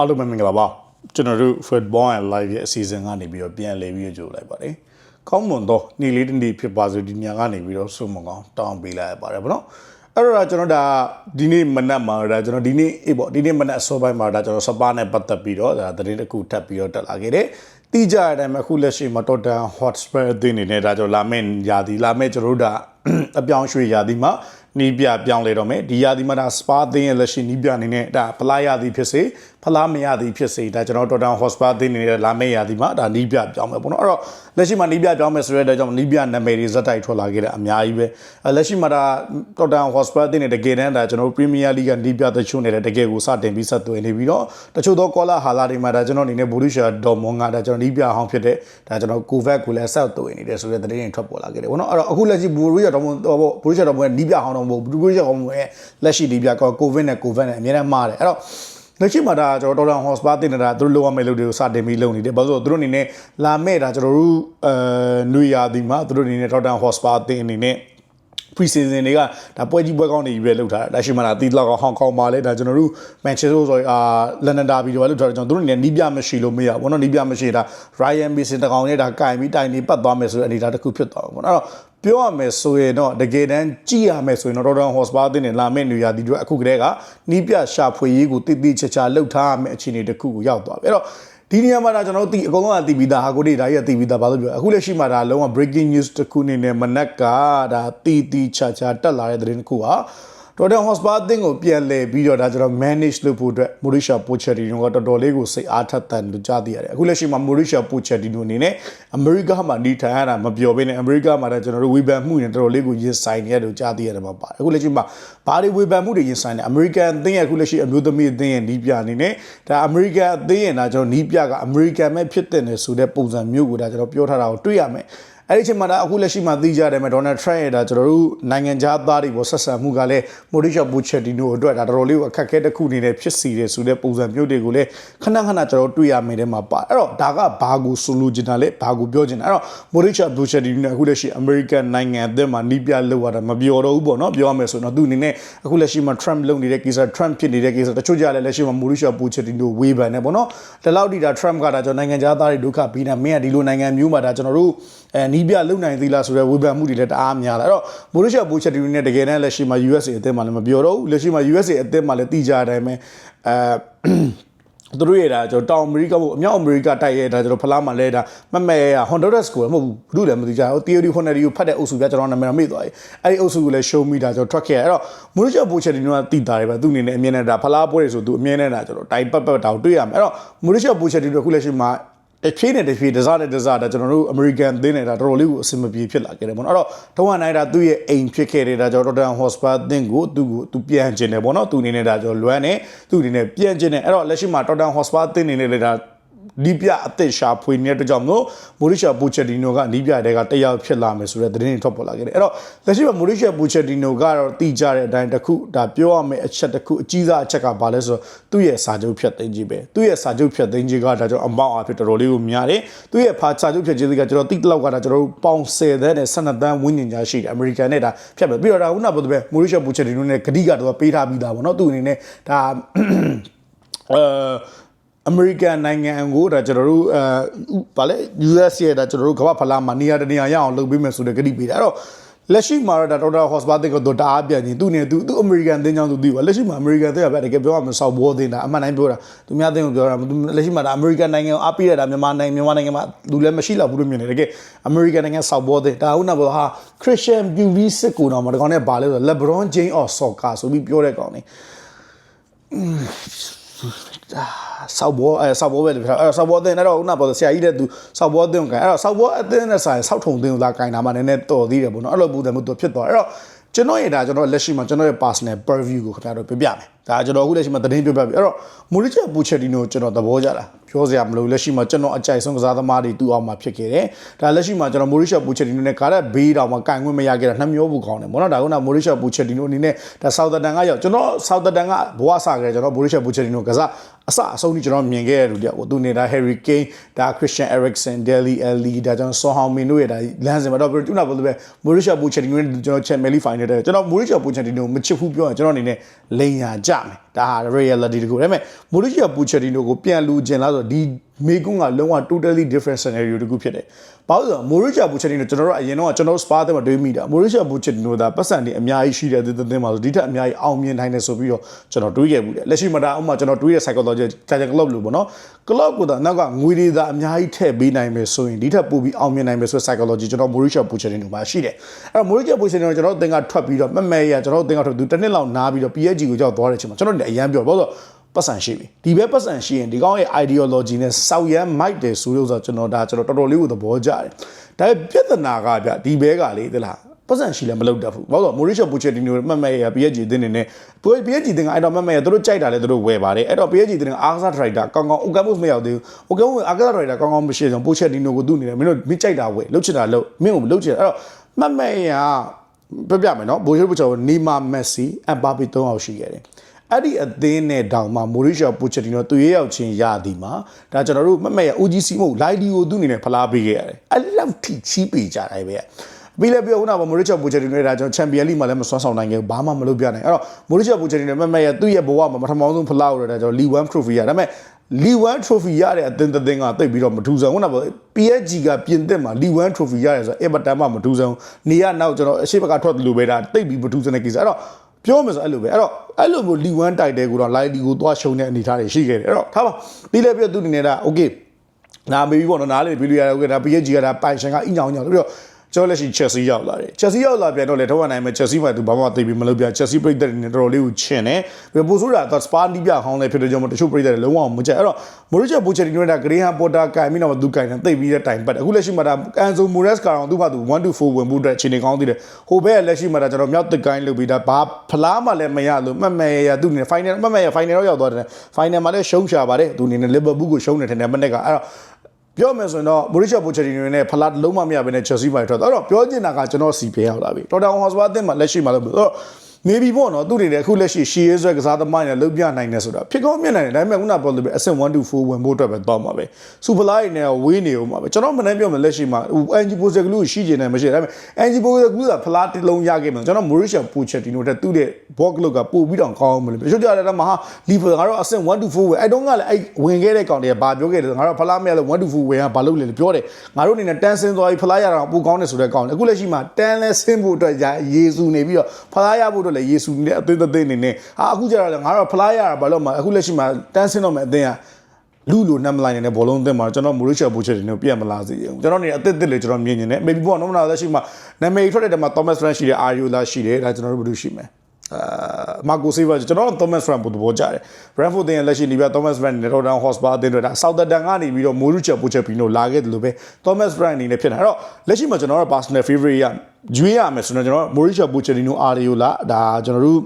အားလုံးပဲမင်္ဂလာပါကျွန်တော်တို့ football and live ရဲ့အစီအစဉ်ကနေပြီးတော့ပြန်လည်ပြီးကြိုလိုက်ပါတယ်ကောင်းမွန်တော့နေ့လေးတစ်နေ့ဖြစ်ပါစို့ဒီညကနေပြီးတော့ဆုမကောင်းတောင်းပေးလိုက်ရပါတယ်ဗောနော်အဲ့တော့ကျွန်တော်ဒါဒီနေ့မနက်မှာဒါကျွန်တော်ဒီနေ့အေးပေါ့ဒီနေ့မနက်အစောပိုင်းမှာဒါကျွန်တော်စပါနဲ့ပတ်သက်ပြီးတော့ဒါသတင်းတစ်ခုထပ်ပြီးတော့တက်လာခဲ့တယ်တိကျတဲ့အတိုင်းပဲအခုလက်ရှိမှာ Tottenham Hotspur အသင်းအနေနဲ့ဒါကျွန်တော်လာမယ့်ရာသီလာမယ့်ကျွန်တော်တို့ဒါအပြောင်းရွှေ့ရာသီမှာနီးပြပြောင်းလဲတော့မယ်ဒီရာသီမှာဒါစပါအသင်းရဲ့လက်ရှိနီးပြအနေနဲ့ဒါဖလားရာသီဖြစ်စေဖလားမရသည်ဖြစ်စေဒါကျွန်တော်တော်တန်ဟော့စပါအသင်းအနေနဲ့လာမယ့်ရာသီမှာဒါနီးပြပြောင်းမယ်ပေါ့နော်အဲ့တော့လက်ရှိမှာနီးပြပြောင်းမယ်ဆိုတဲ့အတွက်ကြောင့်နီးပြနာမည်တွေဇက်တိုက်ထွက်လာခဲ့တဲ့အများကြီးပဲအဲ့လက်ရှိမှာဒါတော်တန်ဟော့စပါအသင်းနဲ့တကယ်တမ်းဒါကျွန်တော်ပရီးမီးယားလိဂ်ကနီးပြတချို့နေတဲ့တကယ်ကိုစတင်ပြီးဆက်သွယ်နေပြီးတော့တချို့သောကောလာဟာလာတွေမှာဒါကျွန်တော်အနေနဲ့ဘူရူရှာဒေါ်မွန်ကဒါကျွန်တော်နီးပြဟောင်းဖြစ်တဲ့ဒါကျွန်တော်ကိုဗက်ကိုလည်းဆက်သွယ်နေတယ်ဆိုတဲ့သတင်းတွေထွက်ပေါ်လာခဲ့တယ်ပေါ့နော်အဲ့တော့အခုလက်ရှိဘူရူရှာဒေါ်မွန်ဟောဘူရူရှာဒေါ်မွန်ရဲ့နီးပြဟောင်းတော့မဟုတ်ဘူးဘူရူရှာဒေါ်မွန်ရဲ့လက်ရှိနီးပြကောကိုဗစ်နဲ့ကိုဗက်နဲ့အများနဲ့မှားတယ်အဲ့တော့ လက်ရှိမှာဒါကျွန်တော်တော်တော်ဟော့စပါတင်နေတာသူတို့လိုရမယ့်လူတွေကိုစတင်ပြီးလုပ်နေတယ်ဘာလို့လဲဆိုတော့သူတို့အနေနဲ့လာမဲ့ဒါကျွန်တော်တို့အဲနွေရာသီမှာသူတို့အနေနဲ့တော်တော်ဟော့စပါတင်အနေနဲ့ pre season တွေကဒါပွဲကြီးပွဲကောင်းတွေပဲလုပ်ထားတာဒါရှိမှလာတီလောက်ဟောင်ကောင်မှာလဲဒါကျွန်တော်တို့ Manchester ဆိုအာလန်ဒန်ဒါဘီတွေလုပ်ထားတယ်ကျွန်တော်တို့အနေနဲ့နီးပြမရှိလို့မရဘူးเนาะနီးပြမရှိတာ Ryan Mason တကောင်နဲ့ဒါကင်ပြီးတိုင်ပြီးပတ်သွားမယ်ဆိုတဲ့အနေအထားတစ်ခုဖြစ်သွားမှာပေါ့နော်အဲ့တော့ပြောရမယ်ဆိုရင်တော့တကယ်တမ်းကြည့်ရမယ်ဆိုရင်တော့ Tottenham Hotspur အသင်းနဲ့လာမယ့်နေရာဒီတို့အခုကတည်းကနီးပြရှာဖွေရေးကိုတိတိကျကျလှုပ်ထားရမယ့်အခြေအနေတစ်ခုကိုရောက်သွားပြီအဲ့တော့ ဒီနေရာမှာဒါကျွန်တော်တို့ဒီအကုန်လုံးကတီးပြီးသားဟာကိုတွေဒါကြီးကတီးပြီးသားဘာလို့ပြောအခုလက်ရှိမှာဒါလုံးဝ breaking news တစ်ခုအနေနဲ့မနက်ကဒါတီးတီးချာချာတက်လာတဲ့သတင်းတစ်ခုဟာ တော်တော်ဟော့စပါအသင်းကိုပြန်လဲပြီးတော့ဒါကျွန်တော် manage လုပ်ဖို့အတွက်မိုရီရှာပိုချယ်တီနိုကတော်တော်လေးကိုစိတ်အားထက်သန်လို့ကြားသိရတယ်အခုလက်ရှိမှာမိုရီရှာပိုချယ်တီနိုအနေနဲ့အမေရိကမှာနေထိုင်ရတာမပြောဘဲနဲ့အမေရိကမှာဒါကျွန်တော်တို့ဝေဖန်မှုတွေတော်တော်လေးကိုရင်ဆိုင်နေရလို့ကြားသိရတယ်မှာပါတယ်အခုလက်ရှိမှာဘာတွေဝေဖန်မှုတွေရင်ဆိုင်နေအမေရိကန်အသင်းရဲ့အခုလက်ရှိအမျိုးသမီးအသင်းရဲ့နီးပြအနေနဲ့ဒါအမေရိကန်အသင်းရဲ့ဒါကျွန်တော်နီးပြကအမေရိကန်ပဲဖြစ်တဲ့နေဆိုတဲ့ပုံစံမျိုးကိုဒါကျွန်တော်ပြောထားတာကိုတွေ့ရမယ် အဲ့ဒီချိန်မှာဒါအခုလက်ရှိမှာသိကြတယ်မဲ့ဒေါ်နယ်ထရန့်ရဲ့ဒါကျွန်တော်တို့နိုင်ငံခြားသားတွေပေါ်ဆက်ဆံမှုကလည်းမိုရီရှာဘူချက်တီနိုအတွက်ဒါတော်တော်လေးကိုအခက်အခဲတစ်ခုအနေနဲ့ဖြစ်စီတယ်ဆိုတဲ့ပုံစံမျိုးတွေကိုလည်းခဏခဏကျွန်တော်တွေ့ရမယ်တဲ့မှာပါအဲ့တော့ဒါကဘာကိုဆိုလိုချင်တာလဲဘာကိုပြောချင်တာအဲ့တော့မိုရီရှာဘူချက်တီနိုအခုလက်ရှိအမေရိကန်နိုင်ငံအသင်းမှာနီးပြလောက်ရတာမပြောတော့ဘူးပေါ့နော်ပြောရမယ်ဆိုတော့သူအနေနဲ့အခုလက်ရှိမှာ Trump လုပ်နေတဲ့ကိစ္စ Trump ဖြစ်နေတဲ့ကိစ္စတချို့ကြလည်းလက်ရှိမှာမိုရီရှာဘူချက်တီနိုဝေဖန်နေပေါ့နော်ဒီလောက်ဒီဒါ Trump ကဒါကျွန်တော်နိုင်ငံခြားသားတွေဒုက္ခပြီးနေမင်းကဒီလိုနိုင်ငံမျိုးမှာဒါကျွန်တော်တို့အဲနီးပြလုံနိုင်သေးလားဆိုတော့ဝေဖန်မှုတွေလည်းတအားများလာအဲ့တော့မိုရီရှာဘူချက်တီနဲ့တကယ်တမ်းလက်ရှိမှာ USA အသင်းမှာလည်းမပြောတော့ဘူးလက်ရှိမှာ USA အသင်းမှာလည်းတိကျတဲ့အတိုင်းပဲအဲသူတို့ရဲ့ဒါကျွန်တော်တောင်အမေရိကဘုအမြောက်အမေရိကတိုက်ရဲ့ဒါကျွန်တော်ဖလားမှာလဲဒါမမဲရ Honduras ကိုမဟုတ်ဘူးဘူးလည်းမသိကြဘူး Theory Honduras ကိုဖတ်တဲ့အုပ်စုပြကျွန်တော်နာမည်မေ့သွားပြီအဲ့ဒီအုပ်စုကိုလည်း show me ဒါကျွန်တော်ထွက်ခဲ့ရအဲ့တော့မိုရီရှာဘူချက်တီကတိတာတယ်ပဲသူအနေနဲ့အမြင်နဲ့ဒါဖလားပွဲတွေဆိုသူအမြင်နဲ့ဒါကျွန်တော်တိုင်ပတ်ပတ်တောင်တွေ့ရမယ်အဲ့တော့မိုရီရှာဘူချက်တီတို့အခုလက်ရှိမှာ တဖြည်းနဲ့တဖြည်းဒဇာနဲ့ဒဇာဒါကျွန်တော်တို့ American သင်းနေတာတော်တော်လေးကိုအဆင်မပြေဖြစ်လာခဲ့တယ်ပေါ့နော်အဲ့တော့တုံးဝနိုင်တာသူ့ရဲ့အိမ်ဖြစ်ခဲ့တဲ့ဒါကျွန်တော် Tottenham Hotspur သင်းကိုသူ့ကိုသူပြန်ကျင်တယ်ပေါ့နော်သူအနေနဲ့ဒါကျွန်တော်လွမ်းနေသူ့အနေနဲ့ပြန်ကျင်တယ်အဲ့တော့လက်ရှိမှာ Tottenham Hotspur သင်းအနေနဲ့လည်းဒါ ဒီပြအသက်ရှာဖွေနေတဲ့ကြောင့်မို့မိုရီရှာပူချက်တီနိုကနီးပြတဲ့ကတယောက်ဖြစ်လာမယ်ဆိုတဲ့သတင်းတွေထွက်ပေါ်လာခဲ့တယ်အဲ့တော့လက်ရှိမှာမိုရီရှာပူချက်တီနိုကတော့တီးကြတဲ့အတိုင်းတစ်ခုဒါပြောရမယ့်အချက်တစ်ခုအကြီးစားအချက်ကဘာလဲဆိုတော့သူ့ရဲ့စာချုပ်ဖြတ်သိမ်းခြင်းပဲသူ့ရဲ့စာချုပ်ဖြတ်သိမ်းခြင်းကဒါကြောင့်အမောက်အဖြစ်တော်တော်လေးကိုများတယ်သူ့ရဲ့ဖာစာချုပ်ဖြတ်ခြင်းကကျွန်တော်တိတလောက်ကဒါကျွန်တော်တို့ပေါင်10သန်းနဲ့12သန်းဝန်းကျင်ကြားရှိတယ်အမေရိကန်နဲ့ဒါဖြတ်ပဲပြီးတော့ဒါခုနကပြောတဲ့မိုရီရှာပူချက်တီနိုနဲ့ဂတိကတော့ပေးထားပြီးသားပေါ့နော်သူ့အနေနဲ့ဒါအဲ အမေရိကန်နိုင်ငံကိုဒါကျွန်တော်တို့အဲဗာလဲ US ရဲ့ဒါကျွန်တော်တို့ကမ္ဘာဖလားမှာနေရာတနေရာရအောင်လုပ်ပေးမယ်ဆိုတဲ့ကတိပေးတာအဲ့တော့လက်ရှိမှာတော့ဒါဒေါက်တာဟော့စပါတစ်ကတော့တအားပြန်ရင်သူ့နေသူသူအမေရိကန်တင်းချောင်းသူသိပါလက်ရှိမှာအမေရိကန်တင်းကပဲတကယ်ပြောရမယ်ဆောက်ဘောတင်းတာအမှန်တိုင်းပြောတာသူများတင်းကိုပြောတာလက်ရှိမှာဒါအမေရိကန်နိုင်ငံကိုအားပေးရတာမြန်မာနိုင်ငံမြန်မာနိုင်ငံမှာလူလည်းမရှိတော့ဘူးလို့မြင်တယ်တကယ်အမေရိကန်နိုင်ငံဆောက်ဘောတင်းဒါဟုတ်နာဘောဟာခရစ်ယာန်ဗျူရီစစ်ကိုတော့မတကောင်နဲ့ပါလဲဆို LeBron James of Soccer ဆိုပြီးပြောတဲ့ကောင်နေ ဆောက်ဘောအဲဆောက်ဘောပဲလေအဲဆောက်ဘောအသင်းနဲ့တော့ခုနပေါ်ဆရာကြီးတဲ့သူဆောက်ဘောအသင်းကိုကန်အဲ့တော့ဆောက်ဘောအသင်းနဲ့ဆိုင်ဆောက်ထုံအသင်းကိုလာကန်တာမှနည်းနည်းတော်သေးတယ်ပေါ့နော်အဲ့လိုပုံစံမျိုးသူဖြစ်သွားအဲ့တော့ ကျွန်တော်ရဲ့ဒါကျွန်တော်လက်ရှိမှာကျွန်တော်ရဲ့ personal preview ကိုခင်ဗျားတို့ပြပြမယ်ဒါကျွန်တော်အခုလက်ရှိမှာသတင်းပြပြပြီအဲ့တော့မိုရီချာပူချက်တီနိုကျွန်တော်သဘောကျတာပြောစရာမလိုလက်ရှိမှာကျွန်တော်အကြိုက်ဆုံးကစားသမားတွေတူအောင်မှာဖြစ်ခဲ့တယ်ဒါလက်ရှိမှာကျွန်တော်မိုရီချာပူချက်တီနိုနဲ့ကားတဲ့ဘေးတောင်မှာကန်ခွင့်မရခဲ့တာနှမျောဘူးကောင်းတယ်ဘောနော်ဒါကကမိုရီချာပူချက်တီနိုအနေနဲ့ဒါဆောက်တန်ကရောက်ကျွန်တော်ဆောက်တန်ကဘဝဆခဲ့ကျွန်တော်မိုရီချာပူချက်တီနိုကစား အစအဆုံးကြီးကျွန်တော်မြင်ခဲ့ရတဲ့လူတယောက်ကိုသူနေတာ Harry Kane ဒါ Christian Eriksen Dele Alli ဒါကျွန်တော် Son Heung-min တို့ရဲ့ဒါလမ်းစဉ်မှာတော့သူနာဘယ်လိုပဲ Mauricio Pochettino နဲ့ကျွန်တော် Champions League Final တဲ့ကျွန်တော် Mauricio Pochettino မချစ်ဘူးပြောရင်ကျွန်တော်အနေနဲ့လိန်ညာကြမယ်ဒါဟာ reality တကူဒါပေမဲ့မိုရီချီယာပူချက်တီနိုကိုပြန်လူကျင်လားဆိုတော့ဒီ မေကွန်းကလုံးဝ totally different scenario တကူဖြစ်တယ်ဘာလို့လဲဆိုတော့မိုရီချီယာပူချက်တီနိုကျွန်တော်တို့အရင်တော့ကျွန်တော်တို့ spa တဲ့မှာတွေးမိတာမိုရီချီယာပူချက်တီနိုဒါပတ်စံနေအများကြီးရှိတဲ့သင်းသင်းမှာဆိုဒီထက်အများကြီးအောင်မြင်နိုင်တယ်ဆိုပြီးတော့ကျွန်တော်တွေးခဲ့မှုတယ်လက်ရှိမှာဒါဥမာကျွန်တော်တွေးတဲ့ psychology ကြာကြာ club လို့ပေါ့နော် club ကနောက်ကငွေတွေသာအများကြီးထည့်ပေးနိုင်မယ်ဆိုရင်ဒီထက်ပိုပြီးအောင်မြင်နိုင်မယ်ဆိုတဲ့ psychology ကျွန်တော်မိုရီချီယာပူချက်တီနိုမှာရှိတယ်အဲ့တော့မိုရီချီယာပူချက်တီနိုကျွန်တော်တို့အသင်းကထွက်ပြီးတော့မမဲရကျွန်တော်တို့အသင်းကထွက်သူတစ်နှစ်လောက်နားပြီးတော့ PSG ကိုကြောက်သွားတဲ့အချိန်မှာကျွန်တော်လည်းအရန်ပြောဘာလို့လဲ ပတ်စံရှိပြီဒီဘက်ပတ်စံရှိရင်ဒီကောင်းရဲ့ ideology နဲ့စောက်ရမ်းမိုက်တယ်ဆိုလို့ဆိုတော့ကျွန်တော်ဒါကျွန်တော်တော်တော်လေးကိုသဘောကျတယ်ဒါပေမဲ့ပြဿနာကဗျဒီဘဲကလေသလားပတ်စံရှိလည်းမလုပ်တတ်ဘူးဘာလို့လဲမိုရီရှော့ပူချက်တီနိုမှတ်မဲ့ရ PSG တင်းနေနဲ့ PSG တင်းကအဲ့တော့မှတ်မဲ့ရသူတို့ကြိုက်တာလေသူတို့ဝယ်ပါတယ်အဲ့တော့ PSG တင်းကအားကစားဒရိုက်တာကောင်းကောင်း Okamus မရောက်သေးဘူး Okamus အားကစားဒရိုက်တာကောင်းကောင်းမရှိအောင်ပူချက်တီနိုကိုသူ့နေတယ်မင်းတို့မင်းကြိုက်တာဝယ်လုပ်ချင်တာလုပ်မင်းကိုမလုပ်ချင်အဲ့တော့မှတ်မဲ့ရပြပြမယ်နော်ဘိုးရှိုးပူချက်နီမာမက်ဆီအမ်ဘာပီ၃ယောက်ရှိခဲ့တယ် အဲ့ဒီအသင်းနဲ့တောင်မှမိုရီရှော့ပူချက်တီနိုသူရဲရောက်ချင်းရသည်မှာဒါကျွန်တော်တို့မမရ OGC မဟုတ်လိုက်ဒီကိုသူ့အနေနဲ့ဖလားပေးခဲ့ရတယ်အဲ့လောက်ထိချီးပေးကြတယ်ပဲပြီးလည်းပြောခုနကမိုရီချော့ပူချက်တီနိုဒါကျွန်တော်ချန်ပီယံလိမှာလည်းမစွမ်းဆောင်နိုင်ခဲ့ဘူးဘာမှမလုပ်ပြနိုင်အဲ့တော့မိုရီချော့ပူချက်တီနိုမမရသူ့ရဲ့ဘဝမှာပထမဆုံးဖလားကိုတော့ကျွန်တော်လီ1 trophy ရဒါပေမဲ့လီ1 trophy ရတဲ့အသင်းတစ်သင်းကတိတ်ပြီးတော့မထူးဆန်းခုနက PSG ကပြင်သစ်မှာလီ1 trophy ရတယ်ဆိုတော့အင်မတန်မှမထူးဆန်းနေရနောက်ကျွန်တော်အရှိဘကထွက်တယ်လို့ပဲဒါတိတ်ပြီးမထူးဆန်းတဲ့ကိစ္စအဲ့တော့ ပြောမယ်ဆိုအဲ့လိုပဲအဲ့တော့အဲ့လိုမျိုးလီ1တိုက်တဲ့ကိုတော့လိုက်လီကိုသွားရှုံတဲ့အနေအထားတွေရှိခဲ့တယ်အဲ့တော့ထားပါပြီးလည်းပြသူအနေနဲ့ဒါ okay နာမေးပြီးပေါ့နော်နားလေပြီးလို့ရတယ် okay ဒါ PSG ကဒါပိုင်ရှင်ကအင်းအောင်ညောင်းလို့ပြီးတော့ ကျော်လက်ရှိ Chelsea ရောက်လာတယ် Chelsea ရောက်လာပြန်တော့လေတော့နိုင်မယ် Chelsea မှာသူဘာမှသိပြီးမလုပ်ပြ Chelsea ပြည်သက်တွေနဲ့တော်တော်လေးကိုချင်တယ်ပြီးပို့ဆိုတာတော့ Spa နီးပြဟောင်းလည်းဖြစ်တဲ့ကြောင့်တချို့ပြည်သက်တွေလုံးဝမကြိုက်အဲ့တော့ Mauricio Pochettino က Graham Potter ကင်ပြီးတော့သူကင်တယ်သိပြီးတဲ့တိုင်ပတ်အခုလက်ရှိမှာဒါ Enzo Moraes ကတော့သူ့ဘာသူ1 to 4ဝင်ဖို့အတွက်ခြေနေကောင်းသေးတယ်ဟိုဘက်ကလက်ရှိမှာဒါကျွန်တော်မြောက်တစ်ကိုင်းလုပ်ပြီးဒါဘာဖလားမှလည်းမရလို့မှတ်မယ်ရသူနေ final မှတ်မယ်ရ final တော့ရောက်သွားတယ် final မှာလည်းရှုံးချပါတယ်သူအနေနဲ့ Liverpool ကိုရှုံးနေတယ်မနေ့ကအဲ့တော့ ပြောမယ်ဆိုရင်တော့မိုရီချာပိုချက်တီနိုနဲ့ဖလားလုံးမမရဘဲနဲ့ချက်စီမိုင်ထွက်တော့အဲ့တော့ပြောချင်တာကကျွန်တော်စီပေးရောက်လာပြီတော်တောင်ဟော့စပါအသင်းမှာလက်ရှိမှာလို့တော့ maybe ပေါ့နော်သူတွေလည်းအခုလက်ရှိရှီရဲဆွဲကစားသမားတွေလုံးပြနိုင်တယ်ဆိုတာဖြစ်ကောင်းမြင်နိုင်တယ်ဒါပေမဲ့ခုနပြောလို့ပဲအဆင့်1 to 4ဝင်ဖို့အတွက်ပဲတော့မှာပဲစူပလာတွေနဲ့ဝေးနေအောင်ပါပဲကျွန်တော်မနေ့ပြောမယ်လက်ရှိမှာ NG ပိုစကလူရှိကျင်တယ်မရှိဒါပေမဲ့ NG ပိုစကလူကဖလားတစ်လုံးရခဲ့မှာကျွန်တော် Mauricio Pochettino တက်သူ့ရဲ့ box လုတ်ကပို့ပြီးတော့ကောင်းအောင်မလို့တချို့ကြတယ်မှာဟာလီဖာငါတို့အဆင့်1 to 4ဝင်အဲ့တော့ကလည်းအဲ့ဝင်ခဲ့တဲ့ကောင်တွေကဘာပြောခဲ့တယ်ငါတို့ဖလားမရလို့1 to 4ဝင်ကဘာလုပ်လဲပြောတယ်ငါတို့အနေနဲ့တန်းစင်းသွားပြီးဖလားရတာပိုကောင်းတယ်ဆိုတဲ့ကောင်အခုလက်ရှိမှာတန်းလဲဆင်းဖို့အတွက်ယေစုနေပြီးတော့ဖလားရဖို့အတွက်လည်းယေစုနေတဲ့အသေးသေးနေနေဟာအခုကျတော့ငါတို့ဖလားရတာဘာလို့မှအခုလက်ရှိမှာတန်းစင်းတော့မယ်အသင်းကလူလိုနမ်လိုင်းနေတဲ့ဘောလုံးအသင်းမှာကျွန်တော်မိုရီချာဘူချက်တွေနဲ့ပြတ်မလာစေဘူးကျွန်တော်နေအသစ်သစ်လေးကျွန်တော်မြင်နေတယ် maybe ဘောနော်မနာလက်ရှိမှာနာမည်ထွက်တဲ့တမှာ Thomas Frank ရှိတယ် Ariola ရှိတယ်ဒါကျွန်တော်တို့ဘယ်လိုရှိမလဲ အာမာကိုဆေးဗာကျွန်တော်တို့ Thomas Frank ပို့တော့ကြားတယ် Brentford တင်လက်ရှိနေပြ Thomas Frank နဲ့ Rotterdam Hotspur အသင်းတွေဒါ Southampton ကနေပြီးတော့ Morucha Pochettino လာခဲ့တယ်လို့ပဲ Thomas Frank အနေနဲ့ဖြစ်နေအဲ့တော့လက်ရှိမှာကျွန်တော်တို့ personal favorite ရကျွေးရမယ်ဆိုတော့ကျွန်တော် Morucha Pochettino Ariola ဒါကျွန်တော်တို့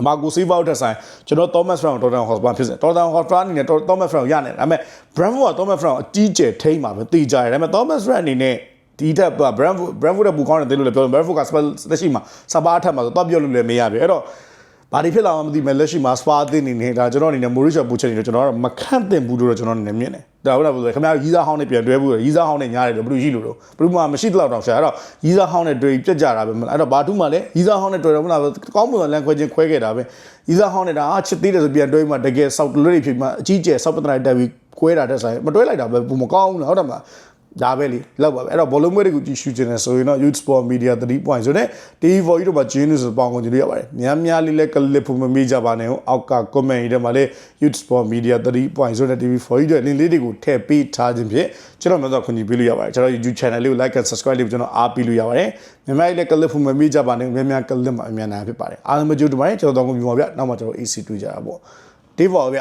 အမာကိုစီးဗောက်တက်ဆိုင်ကျွန်တော် Thomas Brown Tottenham Hotspur ဖြစ်စင် Tottenham Hotspur အနေနဲ့ Thomas Brown ရနေတယ်ဒါပေမဲ့ Brentford က Thomas Brown အကြီးကျယ်ထိမ့်မှာပဲတေးကြတယ်ဒါပေမဲ့ Thomas Brown အနေနဲ့ ဒီထက် Brentford Brentford ကပူကောင်းတယ်လို့လည်းပြောတယ် Brentford က Spurs လက်ရှိမှာစပါးထက်မှာဆိုတော့ပြောလို့လည်းမရပြီအဲ့တော့ဘာဒီဖြစ်လာမှမသိမဲ့လက်ရှိမှာ Spa အသင်းအနေနဲ့ဒါကျွန်တော်အနေနဲ့ Mauricio Pochettino ကိုကျွန်တော်ကတော့မခန့်သင့်ဘူးလို့ကျွန်တော်အနေနဲ့မြင်တယ်ဒါဟုတ်လားပြောဆိုခင်ဗျားရီးစားဟောင်းနဲ့ပြန်တွဲဘူးရီးစားဟောင်းနဲ့ညားတယ်လို့ဘယ်လိုရှိလို့တော့ဘယ်လိုမှမရှိတော့တော့ရှာအဲ့တော့ရီးစားဟောင်းနဲ့တွေ့ပြက်ကြတာပဲမလားအဲ့တော့ဘာတူးမှလည်းရီးစားဟောင်းနဲ့တွေ့တော့မလားကောင်းမွန်လန်ခွဲချင်းခွဲခဲ့တာပဲရီးစားဟောင်းနဲ့ဒါအချစ်သေးတယ်ဆိုပြန်တွဲမှတကယ်ဆောက်တလွတ်တွေဖြစ်မှအကြီးကျယ်ဆောက်ပတနာတက်ပြီးခွဲတာတက်ဆိုင်မတွဲလိုက်တာပဲဘူးမကောင်းဘူးလားဟုတ်တယ်မလား ဒါပဲလေလောက်ပါပဲအဲ့တော့ဘောလုံးမွေးတွေကိုကြည့်ရှုခြင်းနဲ့ဆိုရင်တော့ Youth Sport Media 3 point ဆိုတဲ့ TV4 တို့မှာ Genius ပေါင်းကုန်ကြည့်ရပါတယ်များများလေးလည်းကလစ်ဖို့မမေ့ကြပါနဲ့ဟောအောက်က comment တွေမှာလည်း Youth Sport Media 3 point ဆိုတဲ့ TV4 တို့ link လေးတွေကိုထည့်ပေးထားခြင်းဖြင့်ကျွန်တော်မျိုးတော့ခွင့်ပြုပေးလို့ရပါတယ်ကျွန်တော် YouTube channel လေးကို like and subscribe လေးကိုကျွန်တော်အားပေးလို့ရပါတယ်မြန်မာလေးလည်းကလစ်ဖို့မမေ့ကြပါနဲ့များများကလစ်မှာအမြန်နိုင်ဖြစ်ပါတယ်အားလုံးမကြိုးတမိုင်းကျွန်တော်တော့ကိုပြပါဗျနောက်မှကျွန်တော် AC တွေ့ကြတာပေါ့ TV4 ဗျ